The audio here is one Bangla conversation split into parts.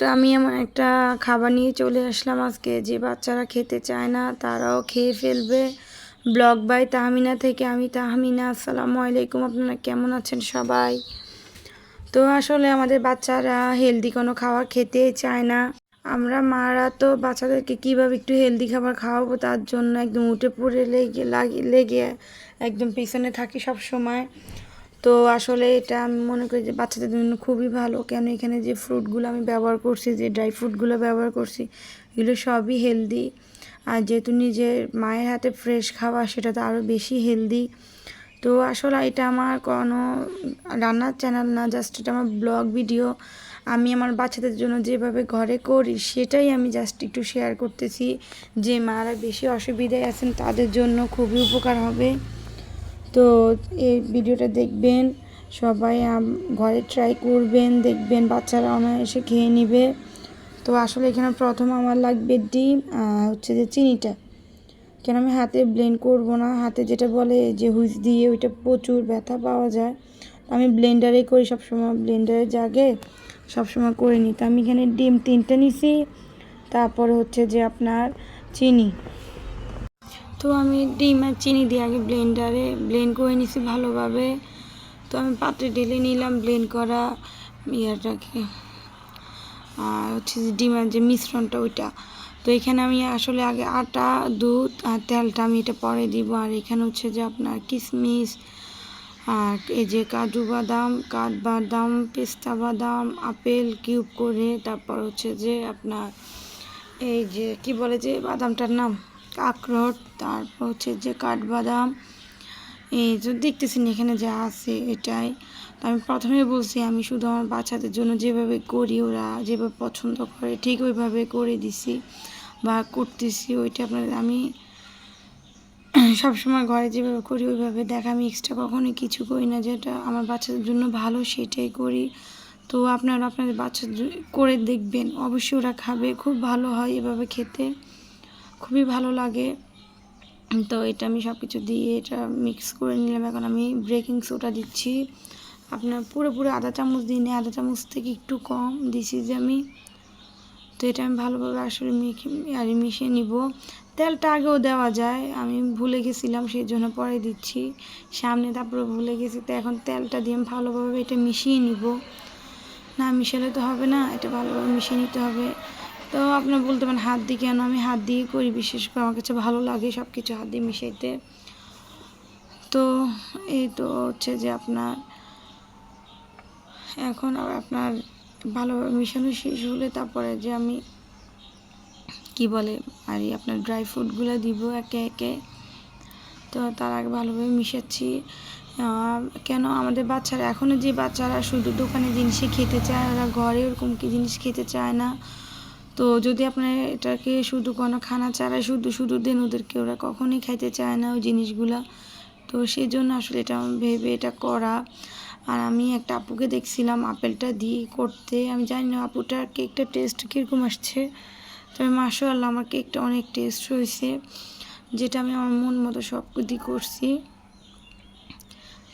তো আমি এমন একটা খাবার নিয়ে চলে আসলাম আজকে। যে বাচ্চারা খেতে চায় না, তারাও খেয়ে ফেলবে। ব্লগ বাই তাহমিনা থেকে আমি তাহমিনা। আসসালামু আলাইকুম, আপনারা কেমন আছেন সবাই? তো আসলে আমাদের বাচ্চারা হেলদি কোনো খাবার খেতেই চায় না। আমরা মারা তো বাচ্চাদেরকে কীভাবে একটু হেলদি খাবার খাওয়াবো তার জন্য একদম উঠে পড়ে লেগে, লাগি, লেগে একদম পিছনে থাকি সব সময় তো আসলে এটা আমি মনে করি যে বাচ্চাদের জন্য খুবই ভালো। কেন এখানে যে ফ্রুটগুলো আমি ব্যবহার করছি, যে ড্রাই ফ্রুটগুলো ব্যবহার করছি, এগুলো সবই হেলদি আর যেহেতু নিজের মায়ের হাতে ফ্রেশ খাওয়া, সেটা তো আরও বেশি হেলদি তো আসলে এটা আমার কোনো রান্নার চ্যানেল না জাস্ট এটা আমার ব্লগ ভিডিও আমি আমার বাচ্চাদের জন্য যেভাবে ঘরে করি, সেটাই আমি জাস্ট একটু শেয়ার করতেছি। যে মারা বেশি অসুবিধায় আছেন, তাদের জন্য খুবই উপকার হবে। তো এই ভিডিওটা দেখবেন, সবাই ঘরে ট্রাই করবেন, দেখবেন বাচ্চারা অনায়াসে খেয়ে নেবে। তো আসলে এখানে প্রথম আমার লাগবে ডিম হচ্ছে যে চিনিটা। কেন আমি হাতে ব্লেন্ড করব না, হাতে যেটা বলে যে হুইস দিয়ে ওইটা প্রচুর ব্যথা পাওয়া যায়। আমি ব্লেন্ডারে করি, সবসময় ব্লেন্ডারে জাগে, সবসময় করে নিই। তো আমি এখানে ডিম তিনটে নিছি, তারপরে হচ্ছে যে আপনার চিনি। তো আমি ডিম আর চিনি দিয়ে আগে ব্লেন্ডারে ব্লেন্ড করে নিছি ভালোভাবে। তো আমি পাত্রে ঢেলে নিলাম ব্লেন্ড করা ইয়াটাকে। আর হচ্ছে যে ডিমের যে মিশ্রণটা ওইটা। তো এখানে আমি আসলে আগে আটা, দুধ আর তেলটা আমি এটা পরে দিব। আর এখানে হচ্ছে যে আপনার কিশমিশ আর এই যে কাজু বাদাম কাঠবাদাম পেস্তা বাদাম, আপেল কিউব করে তারপর হচ্ছে যে আপনার এই যে কি বলে যে বাদামটার নাম? আখরোট তারপর হচ্ছে যে কাঠবাদাম। এই যে দেখতেছেন এখানে যা আছে এটাই। তো আমি প্রথমে বলছি, আমি শুধু আমার বাচ্চাদের জন্য যেভাবে করি, ওরা যেভাবে পছন্দ করে, ঠিক ওইভাবে করে দিছি বা করতেছি, ওইটা আপনার আমি সবসময় ঘরে যেভাবে করি, ওইভাবে দেখা, আমি এক্সট্রা কখনোই কিছু করি না। যেটা আমার বাচ্চাদের জন্য ভালো, সেটাই করি। তো আপনারা আপনাদের বাচ্চা করে দেখবেন। অবশ্যই ওরা খাবে, খুব ভালো হয় এভাবে খেতে। খুবই ভালো লাগে। তো এটা আমি সব কিছু দিয়ে এটা মিক্স করে নিলাম। এখন আমি ব্রেকিং সোডা দিচ্ছি। আপনার পুরোপুরি আধা চামচ দিই না আধা চামচ থেকে একটু কম দিছি যে আমি। তো এটা আমি ভালোভাবে আসলে মেখে, আর মিশিয়ে নিব। তেলটা আগেও দেওয়া যায়, আমি ভুলে গেছিলাম সেই জন্য পরে দিচ্ছি। সামনে তারপরে ভুলে গেছি, তো এখন তেলটা দিয়ে আমি ভালোভাবে এটা মিশিয়ে নিব। না, মিশালে তো হবে না, এটা ভালোভাবে মিশিয়ে নিতে হবে। তো আপনার বলতে পারেন হাত দিয়ে কেন আমি হাত দিয়ে করি? বিশেষ করে আমার কাছে ভালো লাগে সব কিছু হাত দিয়ে মিশাইতে। তো এই তো হচ্ছে যে আপনার এখন আপনার ভালোভাবে মিশানো শেষ হলে তারপরে যে আমি কি বলে, আর আপনার ড্রাই ফ্রুটগুলো দিব একে একে। তো তার আগে ভালোভাবে মিশাচ্ছি। কেন আমাদের বাচ্চারা এখনও যে বাচ্চারা শুধু দোকানে জিনিসই খেতে চায় ওরা ঘরে ওরকম কি জিনিস খেতে চায় না? তো যদি আপনার এটাকে শুধু কোনো খানা চারায় শুধু শুধু দেন ওদেরকে, ওরা কখনোই খাইতে চায় না ওই জিনিসগুলা। তো সেই জন্য আসলে এটা ভেবে এটা করা। আর আমি একটা আপুকে দেখছিলাম, আপেলটা দিয়ে করতে। আমি জানি না আপুটার কেকটা টেস্ট কীরকম আসছে। তবে মাসাল্লাহ আমার কেকটা অনেক টেস্ট হয়েছে, যেটা আমি আমার মন মতো সব দিয়ে করছি।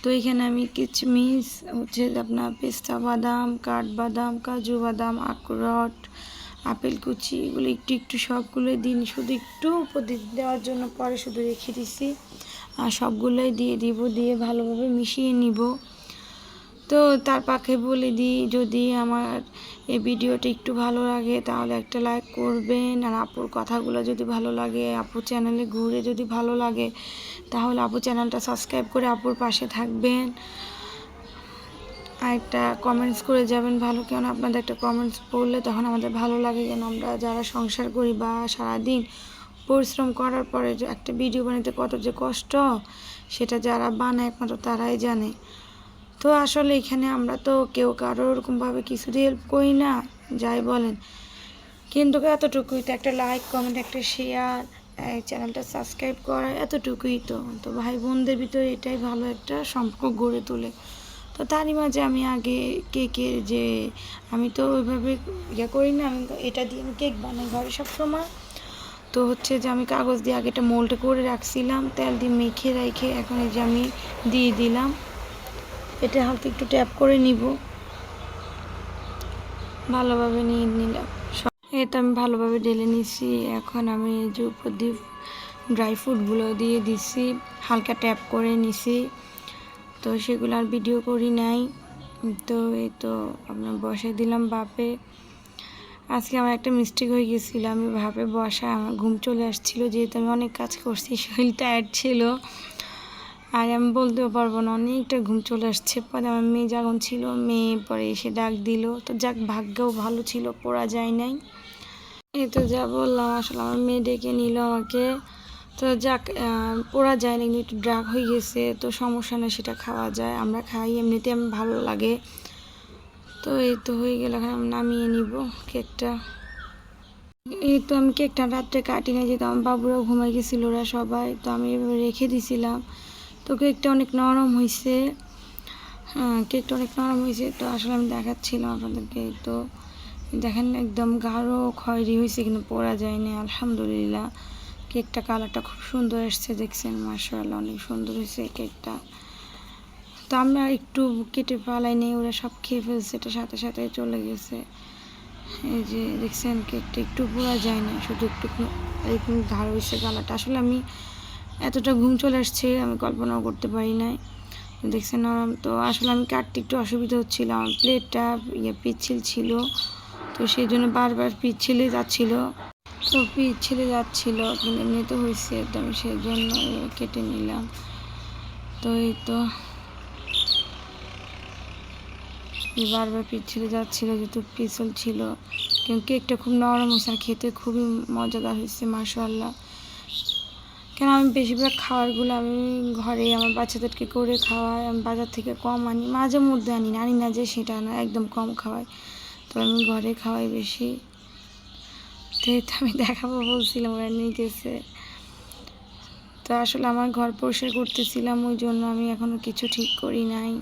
তো এখানে আমি কিচমিচ, হচ্ছে আপনার পেস্তা বাদাম, কাঠবাদাম, কাজু বাদাম, আখরোট আপেল, কুচি, এগুলো একটু একটু সবগুলো দিন। শুধু একটু উপর দেওয়ার জন্য পরে শুধু রেখে দিছি। আর সবগুলোই দিয়ে দিব, দিয়ে ভালোভাবে মিশিয়ে নিব। তো তার পাখে বলে দিই, যদি আমার এই ভিডিওটা একটু ভালো লাগে তাহলে একটা লাইক করবেন। আর আপুর কথাগুলো যদি ভালো লাগে আপুর চ্যানেলে ঘুরে যদি ভালো লাগে, তাহলে আপু চ্যানেলটা সাবস্ক্রাইব করে আপুর পাশে থাকবেন। আর একটা কমেন্টস করে যাবেন, ভালো কেন আপনাদের একটা কমেন্টস পড়লে তখন আমাদের ভালো লাগে কেন? আমরা যারা সংসার করি বা সারাদিন পরিশ্রম করার পরে যে একটা ভিডিও বানাতে কত যে কষ্ট, সেটা যারা বানায় একমাত্র তারাই জানে। তো আসলে এখানে আমরা তো কেউ কারও ওরকমভাবে কিছুতে হেল্প করি না, যাই বলেন। কিন্তু এতটুকুই তো একটা লাইক কমেন্ট একটা শেয়ার চ্যানেলটা সাবস্ক্রাইব করা এতটুকুই তো। তো ভাই বোনদের ভিতরে এটাই ভালো একটা সম্পর্ক গড়ে তোলে। তো তারই মাঝে আমি আগে কেকের যে, আমি তো ওইভাবে ইয়ে করি না, আমি এটা দিয়ে আমি কেক বানাই ঘরে সব সময়। তো হচ্ছে যে আমি কাগজ দিয়ে আগে এটা মোল্ড করে রাখছিলাম, তেল দিয়ে মেখে রেখে এখন এই যে আমি দিয়ে দিলাম। এটা হালকা একটু ট্যাপ করে নিব। ভালোভাবে নিয়ে নিলাম। তো আমি ভালোভাবে ঢেলে নিছি। এখন আমি যে উপর দিয়ে ড্রাই ফ্রুটগুলো দিয়ে দিছি, হালকা ট্যাপ করে নিছি। তো সেগুলো আর ভিডিও করি নাই। তো এই তো আপনার বসে দিলাম বাপে। আজকে আমার একটা মিস্টেক হয়ে গেছিল, আমি ভাবে বসা আমার ঘুম চলে আসছিল, যেহেতু আমি অনেক কাজ করছি, শরীর টায়ার্ড ছিল। আর আমি বলতেও পারব না, অনেকটা ঘুম চলে আসছে। পরে আমার মেয়ে যখন ছিল, মেয়ে পরে এসে ডাক দিল। তো যাক, ভাগ্যও ভালো ছিল, পড়া যায় নাই। এই তো যা বললাম, আসলে আমার মেয়ে ডেকে নিল আমাকে। তো যাক পড়া যায় না একটু ড্রাগ হয়ে গেছে, তো সমস্যা নেই, সেটা খাওয়া যায়। আমরা খাই, এমনিতে আমার ভালো লাগে। তো এই তো হয়ে গেল, এখন নামিয়ে নিব কেকটা। এই তো আমি কেকটা রাত্রে কাটি না যেতাম বাবুরাও ঘুমাই গেছিল, ওরা সবাই। তো আমি এভাবে রেখে দিছিলাম। তো কেকটা অনেক নরম হয়েছে হ্যাঁ কেকটা অনেক নরম হয়েছে তো আসলে আমি দেখাচ্ছিলাম আপনাদেরকে তো। দেখেন, একদম গাঢ় খয়েরি হয়েছে কিন্তু পড়া যায়নি আলহামদুলিল্লাহ। কেকটা কালারটা খুব সুন্দর এসছে, দেখছেন? মার্শাল্লাহ অনেক সুন্দর হয়েছে কেকটা। তো আমরা একটু কেটে পালাই নেই, ওরা সব খেয়ে ফেলছে, এটা সাথে সাথে চলে গেছে। এই যে, দেখছেন? কেকটা একটু পোড়া যায় না, শুধু একটু এরকম ধার হয়েছে কালারটা। আসলে আমি এতটা ঘুম চলে আসছে, আমি কল্পনাও করতে পারি নাই। দেখছেন? তো আসলে আমি কাটতে একটু অসুবিধা হচ্ছিল। আমার প্লেটটা ইয়ে পিচ্ছিল ছিল, তো সেই জন্য বারবার পিচ্ছিলে যাচ্ছিল। তো পিচ্ছিলে যাচ্ছিল কিন্তু এমনিতে হয়েছে তো আমি সেই জন্য কেটে নিলাম। তো এই তো বারবার পিচ্ছিলে যাচ্ছিল যেহেতু পিছল ছিল। কিন্তু কেকটা খুব নরম হয়েছে আর খেতে খুবই মজাদার হয়েছে মাশাল্লাহ কেন আমি বেশিরভাগ খাবারগুলো আমি ঘরে আমার বাচ্চাদেরকে করে খাওয়াই, আমি বাজার থেকে কম আনি, মাঝে মধ্যে আনি আনি না যে সেটা না, একদম কম খাওয়াই। তো আমি ঘরে খাওয়াই বেশি। তো এই তো আমি দেখাবো বলছিলাম ওরা নিয়ে গেছে তো আসলে আমার ঘর পরিষ্কার করতেছিলাম, ওই জন্য আমি এখনও কিছু ঠিক করি নাই।